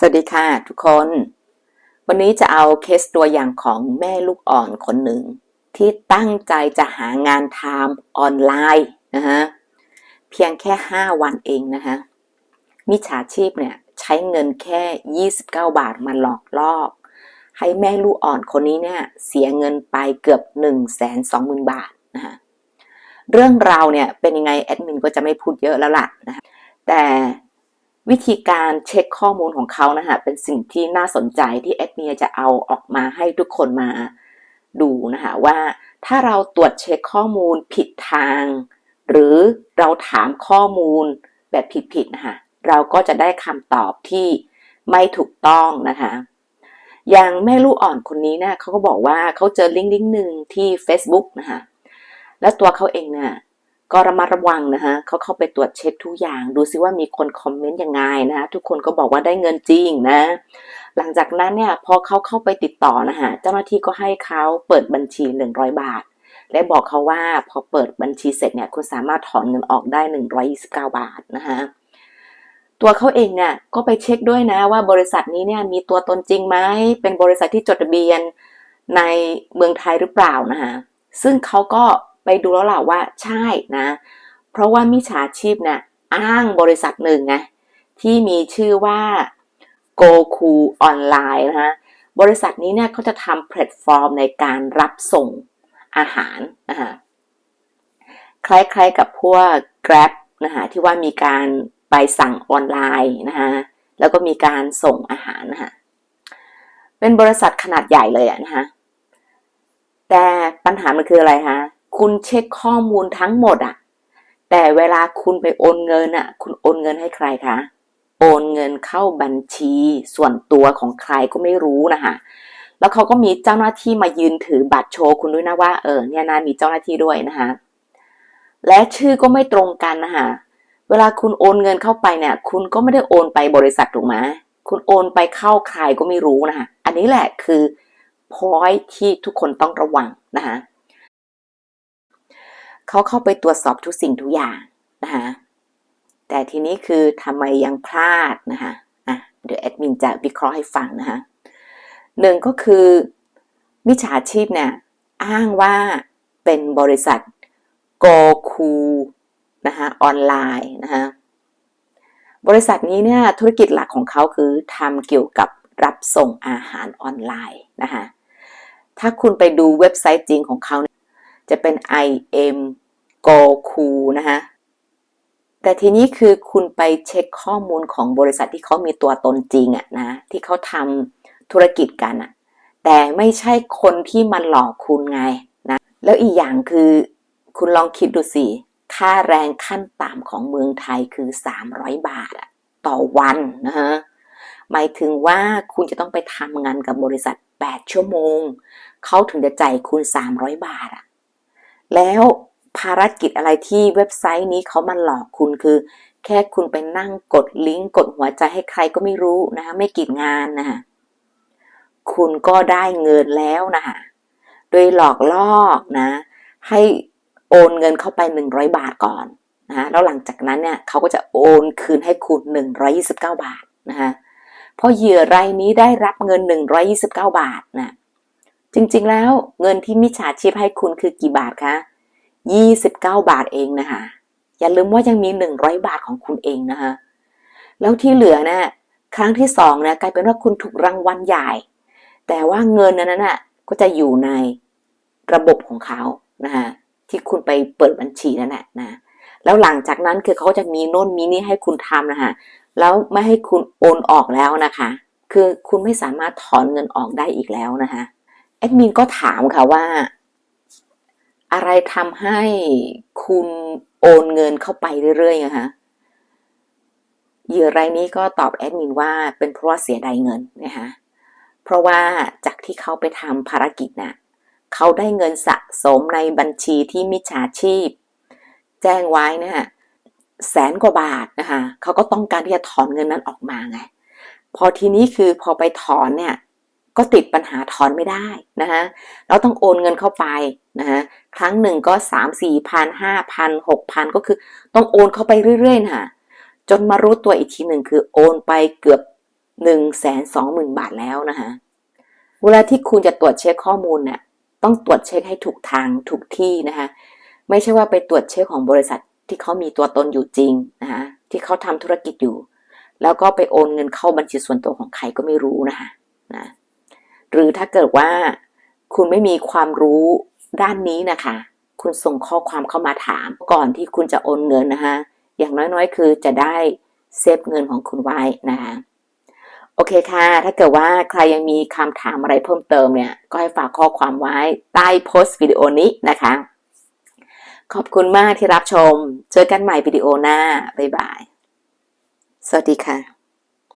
สวัสดีค่ะทุกคน วันนี้จะเอาเคสตัวอย่างของแม่ลูกอ่อนคนหนึ่ง ที่ตั้งใจจะหางานทำออนไลน์นะฮะเพียงแค่ 5 วันเองนะคะมิจฉาชีพเนี่ยใช้เงินแค่ 29 บาทมาหลอกล่อให้แม่ลูกอ่อนคนนี้เนี่ยเสียเงินไปเกือบ 1 2 0 0 0 0 บาทนะคะเรื่องราวเนี่ยเป็นยังไงแอดมินก็จะไม่พูดเยอะแล้วล่ะนะคะแต่ วิธีการเช็คข้อมูลของเขานะคะเป็นสิ่งที่น่าสนใจที่แอดมินจะเอาออกมาให้ทุกคนมาดูนะคะว่าถ้าเราตรวจเช็คข้อมูลผิดทาง หรือเราถามข้อมูลแบบผิดๆนะคะเราก็จะได้คำตอบที่ไม่ถูกต้องนะคะอย่างแม่ลูกอ่อนคนนี้เนี่ยเขาก็บอกว่าเขาเจอลิงก์ลิงก์หนึ่งที่ Facebook นะคะแล้วตัวเขาเองเนี่ย ก็ระมัดระวังนะคะเขาเข้าไปตรวจเช็คทุกอย่างดูซิว่ามีคนคอมเมนต์ยังไงนะคะทุกคนก็บอกว่าได้เงินจริงนะ หลังจากนั้นเนี่ยพอเขาเข้าไปติดต่อนะคะเจ้าหน้าที่ก็ให้เขาเปิดบัญชี 100 บาท และบอกเขาว่าพอเปิดบัญชีเสร็จเนี่ยคุณสามารถถอนเงินออกได้ 129 บาทนะคะตัวเขาเองเนี่ยก็ไปเช็คด้วยนะว่าบริษัทนี้เนี่ยมีตัวตนจริงไหมเป็นบริษัทที่จดทะเบียนในเมืองไทยหรือเปล่านะคะซึ่งเขาก็ ไปดูแล้วล่ะว่าใช่นะ เพราะว่ามิจฉาชีพเนี่ยอ้างบริษัทหนึ่งไงที่มีชื่อว่า Goku Online นะคะบริษัทนี้เนี่ยเขาจะทำแพลตฟอร์มในการรับส่งอาหารนะคะคล้ายๆกับพวก Grab นะคะที่ว่ามีการไปสั่งออนไลน์นะคะแล้วก็มีการส่งอาหารนะคะเป็นบริษัทขนาดใหญ่เลยอะนะคะแต่ปัญหามันคืออะไรคะ คุณเช็คข้อมูลทั้งหมดอะแต่เวลาคุณไปโอนเงินอะคุณโอนเงินให้ใครคะโอนเงินเข้าบัญชีส่วนตัวของใครก็ไม่รู้นะคะแล้วเขาก็มีเจ้าหน้าที่มายืนถือบัตรโชว์คุณด้วยนะว่าเออเนี่ยนะมีเจ้าหน้าที่ด้วยนะคะและชื่อก็ไม่ตรงกันนะคะเวลาคุณโอนเงินเข้าไปเนี่ย คุณก็ไม่ได้โอนไปบริษัทถูกไหมคุณโอนไปเข้าใครก็ไม่รู้นะคะอันนี้แหละคือพอยที่ทุกคนต้องระวังนะคะ เขาเข้าไปตรวจสอบทุกสิ่งทุกอย่างนะคะแต่ทีนี้คือทำไมยังพลาดนะคะอะเดี๋ยวแอดมินจะวิเคราะห์ให้ฟังนะคะหนึ่งก็คือมิจฉาชีพเนี่ยอ้างว่าเป็นบริษัทโกคูนะคะออนไลน์นะคะบริษัทนี้เนี่ยธุรกิจหลักของเขาคือทำเกี่ยวกับรับส่งอาหารออนไลน์นะคะถ้าคุณไปดูเว็บไซต์จริงของเขา จะเป็น IM Goku นะคะแต่ทีนี้คือคุณไปเช็คข้อมูลของบริษัทที่เขามีตัวตนจริงอะนะที่เขาทำธุรกิจกันอะแต่ไม่ใช่คนที่มันหลอกคุณไงนะแล้วอีกอย่างคือคุณลองคิดดูสิค่าแรงขั้นต่ำของเมืองไทยคือ 300 บาทอะต่อวันนะฮะหมายถึงว่าคุณจะต้องไปทำงานกับบริษัท 8 ชั่วโมง เขาถึงจะจ่ายคุณ 300 บาทอะ แล้วภารกิจอะไรที่เว็บไซต์นี้เขามาหลอกคุณคือ แค่คุณไปนั่งกดลิงก์กดหัวใจให้ใครก็ไม่รู้นะคะไม่กิดงานนะคะคุณก็ได้เงินแล้วนะคะโดยหลอกล่อนะ ให้โอนเงินเข้าไป 100 บาทก่อนนะแล้วหลังจากนั้นเนี่ยเขาก็จะโอนคืนให้คุณ 129 บาทนะคะพอเหยื่อรายนี้ได้รับเงิน 129 บาทนะ จริงๆแล้วเงินที่มิจฉาชีพให้คุณคือกี่บาทคะ29 บาทเองนะคะ อย่าลืมว่ายังมี 100 บาทของคุณเองนะคะ แล้วที่เหลือนะ่ะครั้งที่สองนะกลายเป็นว่าคุณถูกรางวัลใหญ่ แต่ว่าเงินนั้นน่ะก็จะอยู่ในระบบของเขานะคะที่คุณไปเปิดบัญชีนั่นแหละนะแล้วหลังจากนั้นคือเขาจะมีโน่นมีนี่ให้คุณทำนะคะแล้วไม่ให้คุณโอนออกแล้วนะคะ คือคุณไม่สามารถถอนเงินออกได้อีกแล้วนะคะ แอดมินก็ถามค่ะว่า อะไรทำให้คุณโอนเงินเข้าไปเรื่อยๆนะคะเหยื่อรายนี้ก็ตอบแอดมินว่าเป็นเพราะว่าเสียดายเงินนะคะเพราะว่าจากที่เขาไปทำภารกิจนะ่ะเขาได้เงินสะสมในบัญชีที่มิจฉาชีพ แจ้งไว้นะฮะแสนกว่าบาทนะคะเขาก็ต้องการที่จะถอนเงินนั้นออกมาไงพอทีนี้คือพอไปถอนเนี่ย ก็ติดปัญหาถอนไม่ได้นะคะเราต้องโอนเงินเข้าไปนะคะครั้งหนึ่งก็สามสี่พันห้าพันหกพันก็คือต้องโอนเข้าไปเรื่อยๆนะจนมารู้ตัวอีกทีหนึ่งคือโอนไปเกือบหนึ่งแสนสองหมื่นบาทแล้วนะคะเวลาที่คุณจะตรวจเช็คข้อมูลเนี่ยต้องตรวจเช็คให้ถูกทางถูกที่นะคะไม่ใช่ว่าไปตรวจเช็คของบริษัทที่เขามีตัวตนอยู่จริงนะคะที่เขาทำธุรกิจอยู่ แล้วก็ไปโอนเงินเข้าบัญชีส่วนตัวของใครก็ไม่รู้นะคะนะ หรือถ้าเกิดว่าคุณไม่มีความรู้ด้านนี้นะคะ คุณส่งข้อความเข้ามาถามก่อนที่คุณจะโอนเงินนะคะอย่างน้อยๆ คือจะได้เซฟเงินของคุณไว้นะคะโอเคค่ะ ถ้าเกิดว่าใครยังมีคำถามอะไรเพิ่มเติมเนี่ย ก็ให้ฝากข้อความไว้ใต้โพสต์วิดีโอนี้นะคะ ขอบคุณมากที่รับชม เจอกันใหม่วิดีโอหน้า บ๊ายบาย สวัสดีค่ะ